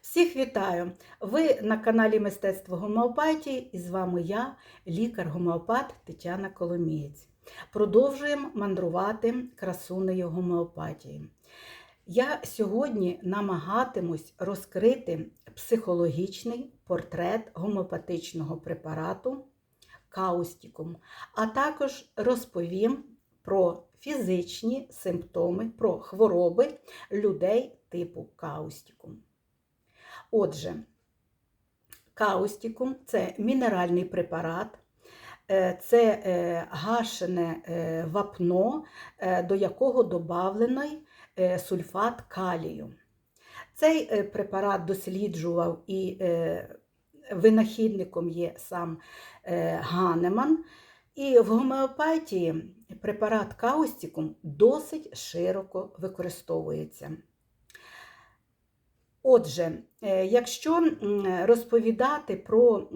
Всіх вітаю! Ви на каналі Мистецтво гомеопатії і з вами я, лікар-гомеопат Тетяна Коломієць. Продовжуємо мандрувати красунею гомеопатії. Я сьогодні намагатимусь розкрити психологічний портрет гомеопатичного препарату каустікум, а також розповім про фізичні симптоми, про хвороби людей типу каустікум. Отже, каустікум це мінеральний препарат, е, це е, гашене е, вапно, до якого додавлений сульфат калію. Цей препарат досліджував і винахідником є сам Ганеман. І в гомеопатії препарат каустікум досить широко використовується. Отже, е, якщо розповідати про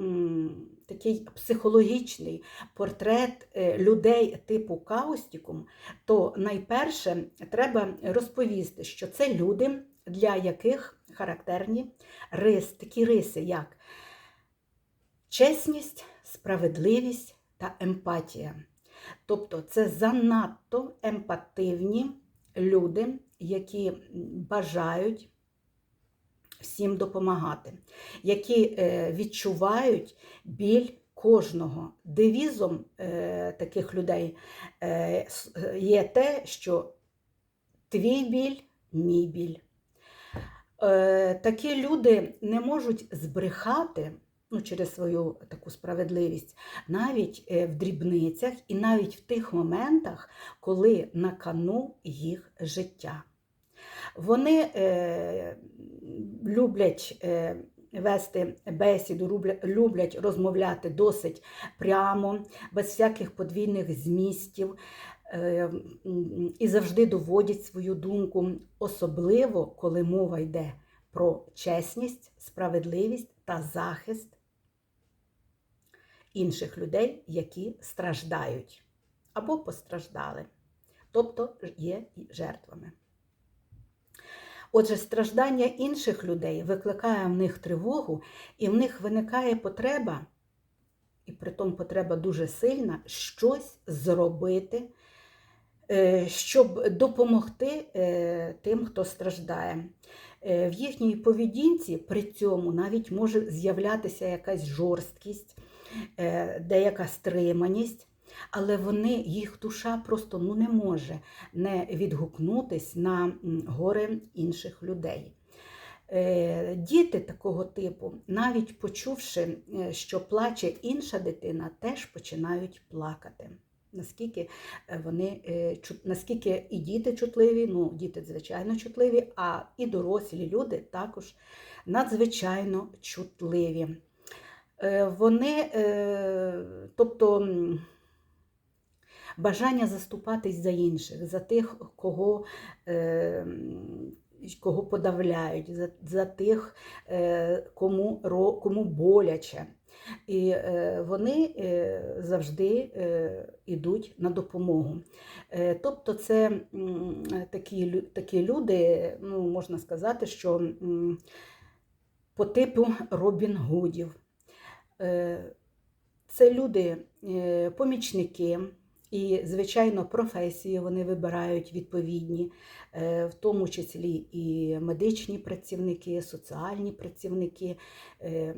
такий психологічний портрет е, людей типу каустікум, то найперше треба розповісти, що це люди, для яких характерні рис, такі риси, як чесність, справедливість та емпатія. Тобто це занадто емпативні люди, які бажають всім допомагати, які е, відчувають біль кожного. Девізом е, таких людей е, є те, що твій біль мій біль. Такі люди не можуть збрехати ну, через свою таку справедливість, навіть в дрібницях і навіть в тих моментах, коли на кону їх життя. Вони е, люблять е, вести бесіду, люблять розмовляти досить прямо, без всяких подвійних змістів. Е, і завжди доводять свою думку, особливо коли мова йде про чесність, справедливість та захист інших людей, які страждають або постраждали, тобто є жертвами. Отже, страждання інших людей викликає в них тривогу, і в них виникає потреба, і притом потреба дуже сильна, щось зробити, е, щоб допомогти е, тим, хто страждає. Е, в їхній поведінці при цьому навіть може з'являтися якась жорсткість, деяка стриманість але вони, їх душа просто ну, не може не відгукнутись на горе інших людей. Е, діти такого типу, навіть почувши, е, що плаче інша дитина, теж починають плакати. Наскільки е, вони наскільки і діти чутливі, ну діти звичайно чутливі, а і дорослі люди також надзвичайно чутливі. Вони, тобто бажання заступатись за інших, за тих, кого е, кого подавляють, за за тих, е, кому кому боляче. І е, вони завжди йдуть на допомогу. Тобто це такі такі люди, ну, можна сказати, що по типу Робін Гудів. Це люди, помічники. І, звичайно, професії вони вибирають відповідні, е, в тому числі і медичні працівники, соціальні працівники. Е,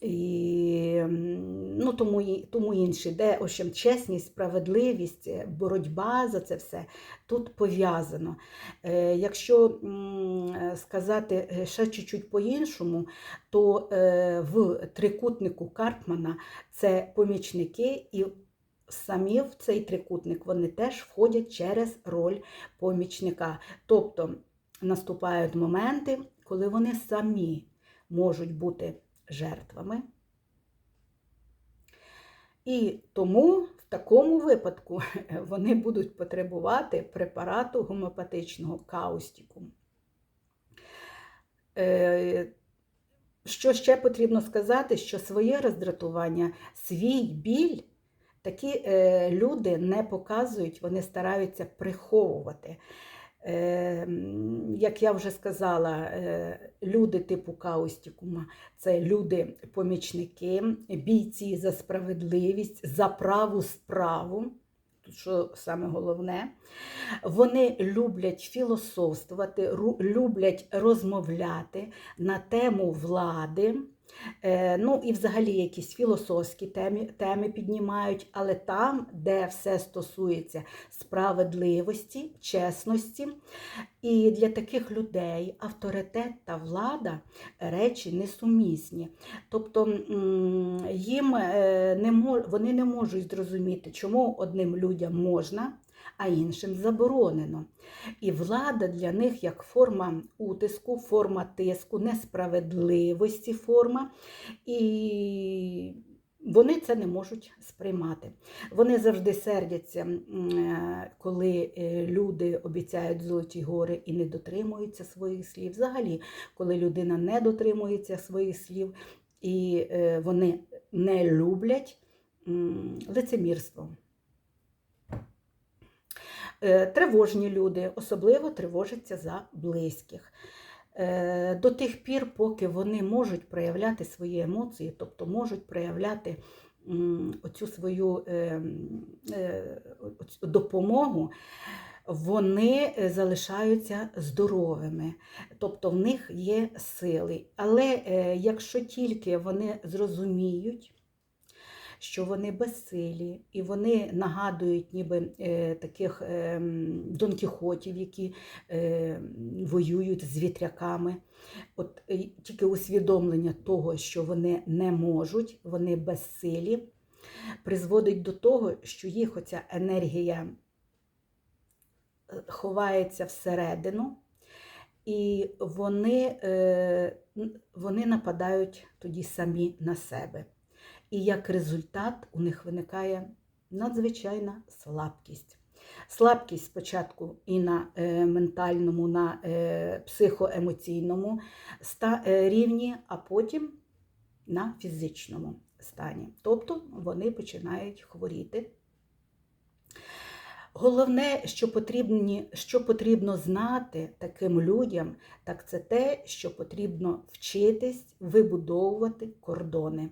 і ну, тому тому інші, де общем, чесність, справедливість, боротьба за це все тут пов'язано. Е, Якщо сказати ще чуть-чуть по-іншому, то е, в трикутнику Карпмана це помічники і самі в цей трикутник вони теж входять через роль помічника. Тобто наступають моменти, коли вони самі можуть бути жертвами. І тому в такому випадку вони будуть потребувати препарату гомеопатичного каустіку. Е, що ще потрібно сказати, що своє роздратування, свій біль Такі е, люди не показують, вони стараються приховувати. Е, Як я вже сказала, е, люди типу каустікума це люди-помічники, бійці за справедливість, за праву справу. Що саме головне, вони люблять філософствувати, люблять розмовляти на тему влади. Е, Ну і взагалі якісь філософські теми, теми піднімають, але там, де все стосується справедливості, чесності. І для таких людей авторитет та влада речі несумісні. Тобто їм е, не вони не можуть зрозуміти, чому одним людям можна, а іншим заборонено. І влада для них як форма утиску, форма тиску, несправедливості форма. І вони це не можуть сприймати. Вони завжди сердяться, е, коли е, люди обіцяють золоті гори і не дотримуються своїх слів. Взагалі, коли людина не дотримується своїх слів, і е, вони не люблять м, лицемірство. Е, Тривожні люди особливо тривожаться за близьких. Е, До тих пір, поки вони можуть проявляти свої емоції, тобто можуть проявляти оцю свою е, допомогу, вони залишаються здоровими, тобто в них є сили. Але якщо тільки вони зрозуміють, що вони безсилі, і вони нагадують ніби е, таких е, м, які е, воюють з вітряками. От тільки усвідомлення того, що вони не можуть, вони безсилі, призводить до того, що їх оця енергія ховається всередину, і вони, вони нападають тоді самі на себе. І як результат у них виникає надзвичайна слабкість. Слабкість спочатку і на е, ментальному, на е, психоемоційному е, рівні, а потім на фізичному стані. Тобто вони починають хворіти. Головне, що, потрібні, що потрібно знати таким людям, так це те, що потрібно вчитись вибудовувати кордони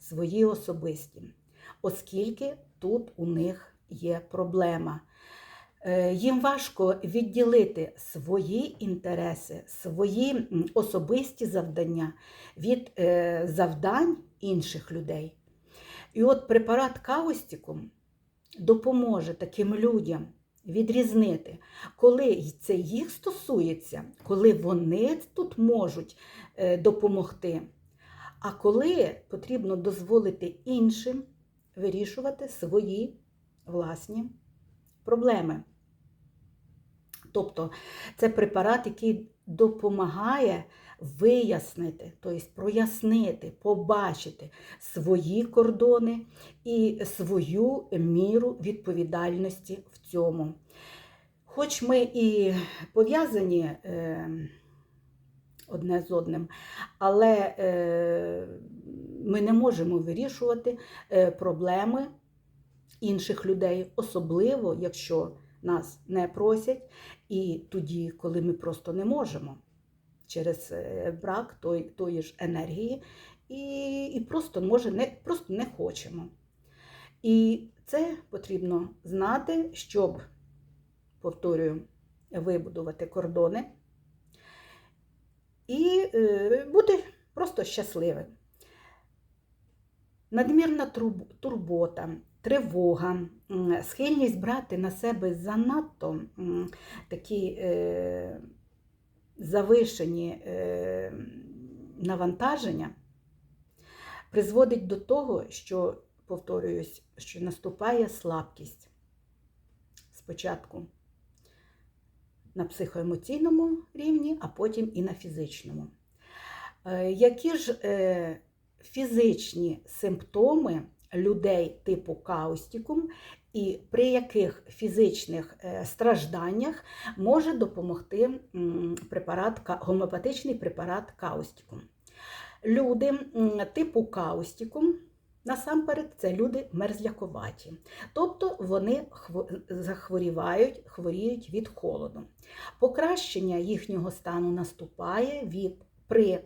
свої особисті, оскільки тут у них є проблема. Е, Їм важко відділити свої інтереси, свої особисті завдання від е, завдань інших людей. І от препарат каустікум допоможе таким людям відрізнити, коли це їх стосується, коли вони тут можуть е, допомогти, а коли потрібно дозволити іншим вирішувати свої власні проблеми. Тобто це препарат, який допомагає вияснити, тобто прояснити, побачити свої кордони і свою міру відповідальності в цьому. Хоч ми і пов'язані е, одне з одним, але е, ми не можемо вирішувати е, проблеми інших людей, особливо якщо нас не просять, і тоді, коли ми просто не можемо через е, брак той, тої ж енергії, і, і просто, може, не, просто не хочемо. І це потрібно знати, щоб, повторюю, вибудувати кордони і е, бути просто щасливим. Надмірна турбота, тривога, схильність брати на себе занадто такі е, завишені е, навантаження призводить до того, що, повторююсь, що наступає слабкість спочатку на психоемоційному рівні, а потім і на фізичному. Е, Які ж е, фізичні симптоми людей типу каустікум і при яких фізичних е, стражданнях може допомогти препарат, гомеопатичний препарат каустікум? Люди типу каустікум, Насамперед, це люди мерзлякуваті, тобто вони захворівають, хворіють від холоду. Покращення їхнього стану наступає від при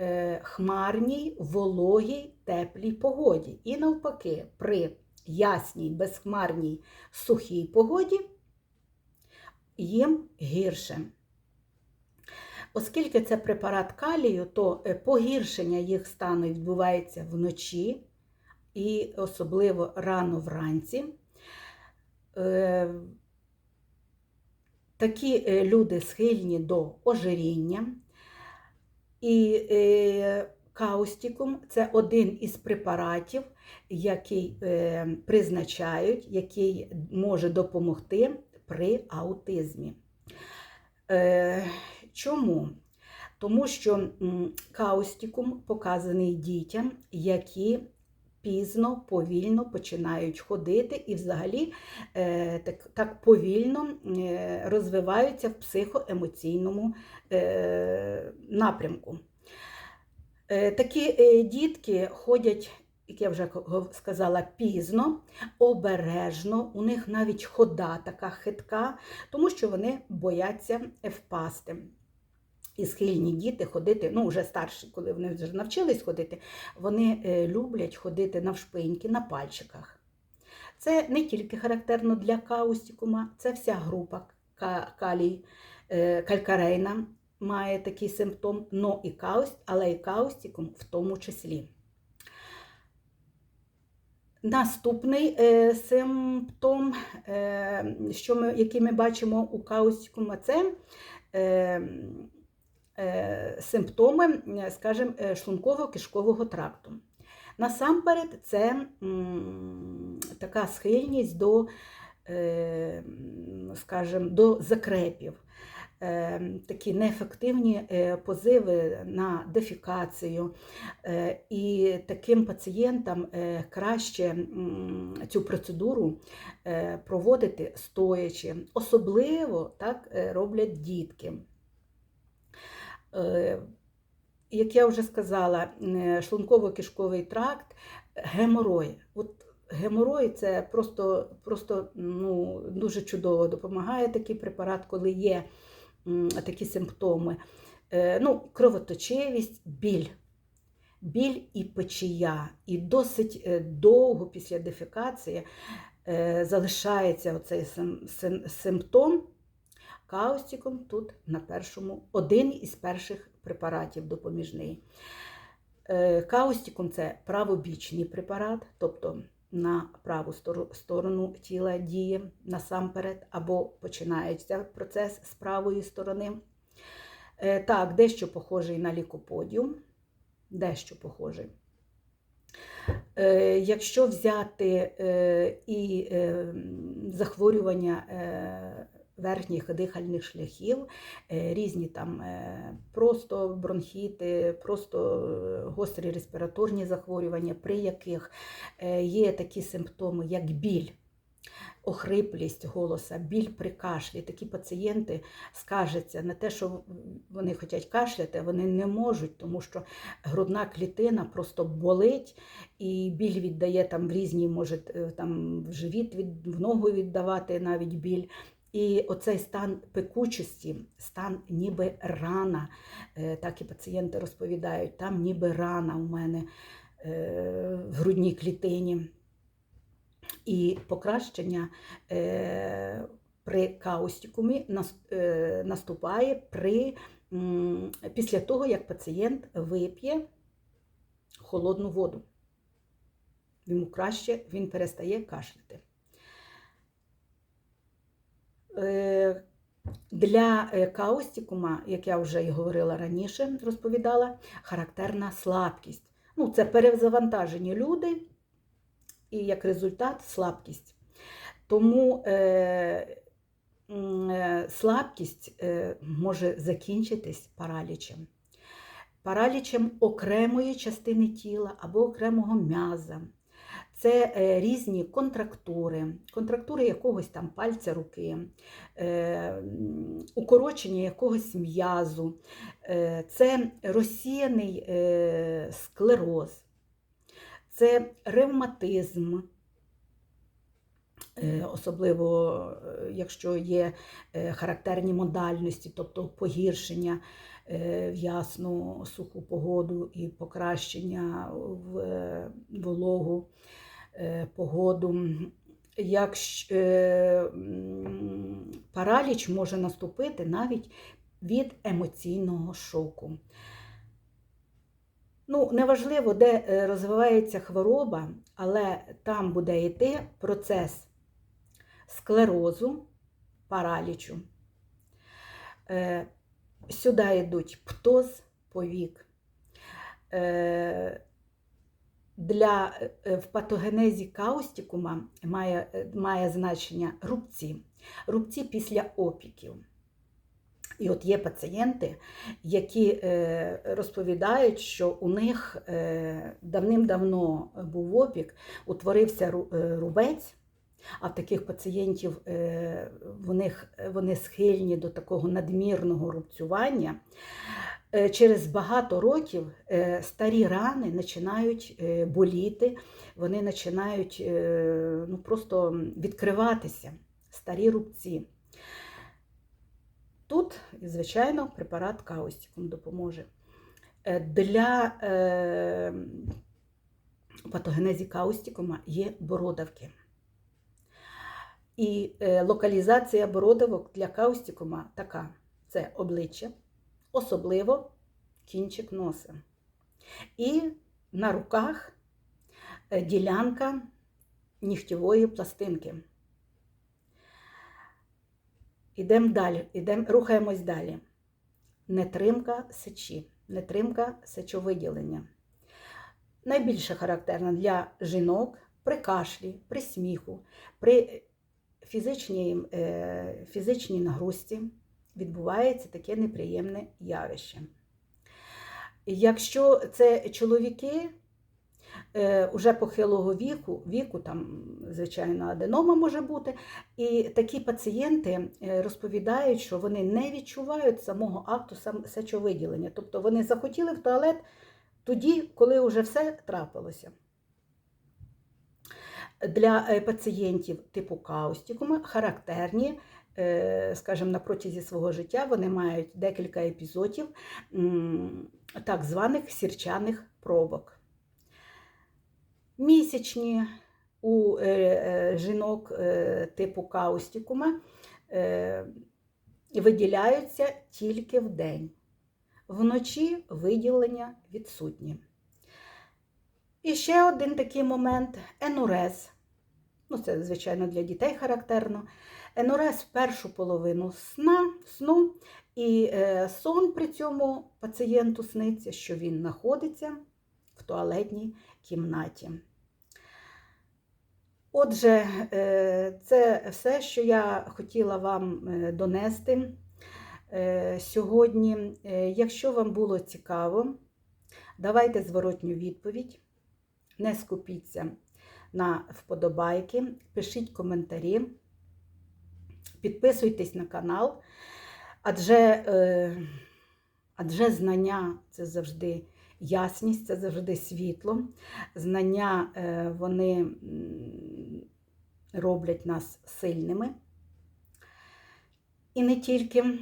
е, хмарній, вологій, теплій погоді. І навпаки, при ясній, безхмарній, сухій погоді їм гірше. Оскільки це препарат калію, то е, погіршення їх стану відбувається вночі і особливо рано вранці. Е, такі е, люди схильні до ожиріння. І каустикум це один із препаратів, який призначають, який може допомогти при аутизмі. Чому? Тому що каустикум показаний дітям, які пізно, повільно починають ходити і взагалі е, так так повільно е, розвиваються в психоемоційному е, напрямку. Такі дітки ходять як я вже сказала, пізно, обережно, у них навіть хода така хитка, тому що вони бояться впасти. І схильні діти ходити, ну, вже старші, коли вони вже навчились ходити, вони е, люблять ходити навшпиньки на пальчиках. Це не тільки характерно для каустікума, це вся група калій, е, калькарейна має такий симптом, но і кауст, але і каустікум в тому числі. Наступний е, симптом, що ми, який ми бачимо у каустикума, це симптоми, скажімо, е, шлунково-кишкового тракту. Насамперед, це така схильність до, е, скажімо, до закрепів. Такі неефективні е, позиви на дефікацію, е, і таким пацієнтам е, краще цю процедуру проводити стоячи. Особливо так роблять дітки. Як я вже сказала, шлунково-кишковий тракт, геморой. От Геморой це просто просто ну, дуже чудово допомагає такий препарат, коли є такі симптоми. Е, ну, Кровоточивість, біль. Біль і печія. І досить е, довго після дефекації е, залишається оцей симптом. Каустиком тут на першому один із перших препаратів допоміжний. Каустиком це правобічний препарат, тобто на праву сторону тіла діє насамперед, або починається процес з правої сторони. Е, так, дещо похожий на лікоподіум, дещо похожий. Е, якщо взяти е, і захворювання верхніх дихальних шляхів, е, різні там е, просто бронхіти, просто е, гострі респіраторні захворювання, при яких є такі симптоми, як біль. Охриплість голоса, біль при кашлі. Такі пацієнти скажуться на те, що вони хочуть кашляти, вони не можуть, тому що грудна клітина просто болить, і біль віддає там в різні, може там в живіт, від, в ногу віддавати навіть біль. І оцей стан пекучості, стан ніби рана, е, так і пацієнти розповідають, там ніби рана у мене е, в грудній клітині. І покращення е, при каустикумі наступає при, після того, як пацієнт вип'є холодну воду. Йому краще він перестає кашляти. Е, для е, каустикума, як я вже і говорила раніше, розповідала, характерна слабкість. Ну, Це перезавантажені люди, і як результат слабкість. Тому е, е, слабкість е, може закінчитись паралічем. Паралічем окремої частини тіла або окремого м'яза це е, різні контрактури, контрактури якогось там пальця руки, е, укорочення якогось м'язу, е, це розсіяний склероз. це ревматизм, особливо якщо є характерні модальності, тобто погіршення в ясну суху погоду і покращення в вологу погоду. Якщо е, параліч може наступити навіть від емоційного шоку. Ну, неважливо, де е, розвивається хвороба, але там буде йти процес склерозу, паралічу. Е, Сюди йдуть птоз повік. Е, Для е, в патогенезі каустікума має, е, має значення рубці. Рубці після опіків. І от є пацієнти, які е, розповідають, що у них е, давним-давно був опік, утворився е, рубець, а в таких пацієнтів е, в вони схильні до такого надмірного рубцювання. Е, Через багато років е, старі рани починають е, боліти, вони починають ну, просто відкриватися, старі рубці. Тут, звичайно, препарат каустікум допоможе. Для патогенезі каустікума є бородавки. І локалізація бородавок для каустікума така: це обличчя, особливо кінчик носа. І на руках е, ділянка нігтєвої пластинки. Ідемо далі, ідем, рухаємось далі. Нетримка сечі, нетримка сечовиділення. Найбільше характерна для жінок при кашлі, при сміху, при фізичній, е, фізичній нагрузці відбувається таке неприємне явище. Якщо це чоловіки, е, уже похилого віку, віку, там, звичайно, аденома може бути, і такі пацієнти е, розповідають, що вони не відчувають самого акту сечовиділення. Тобто вони захотіли в туалет тоді, коли вже все трапилося. Для е, пацієнтів типу каустікума характерні, скажімо, на протязі свого життя вони мають декілька епізодів так званих сірчаних пробок. Місячні у е, е, жінок е, типу каустікума е, виділяються тільки в день. Вночі виділення відсутні. І ще один такий момент енурез. Ну, це, звичайно, для дітей характерно. Енурез в першу половину сна, сну, і е, сон при цьому пацієнту сниться, що він знаходиться в туалетній кімнаті. Отже, е, це все, що я хотіла вам е, донести сьогодні. Якщо вам було цікаво, давайте зворотню відповідь. Не скупіться на вподобайки, пишіть коментарі, підписуйтесь на канал, адже, е, адже знання це завжди ясність, це завжди світло. Знання е, вони роблять нас сильними. І не тільки.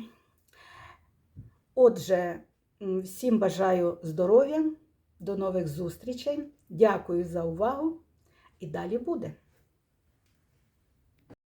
Отже, всім бажаю здоров'я, до нових зустрічей. Дякую за увагу і далі буде.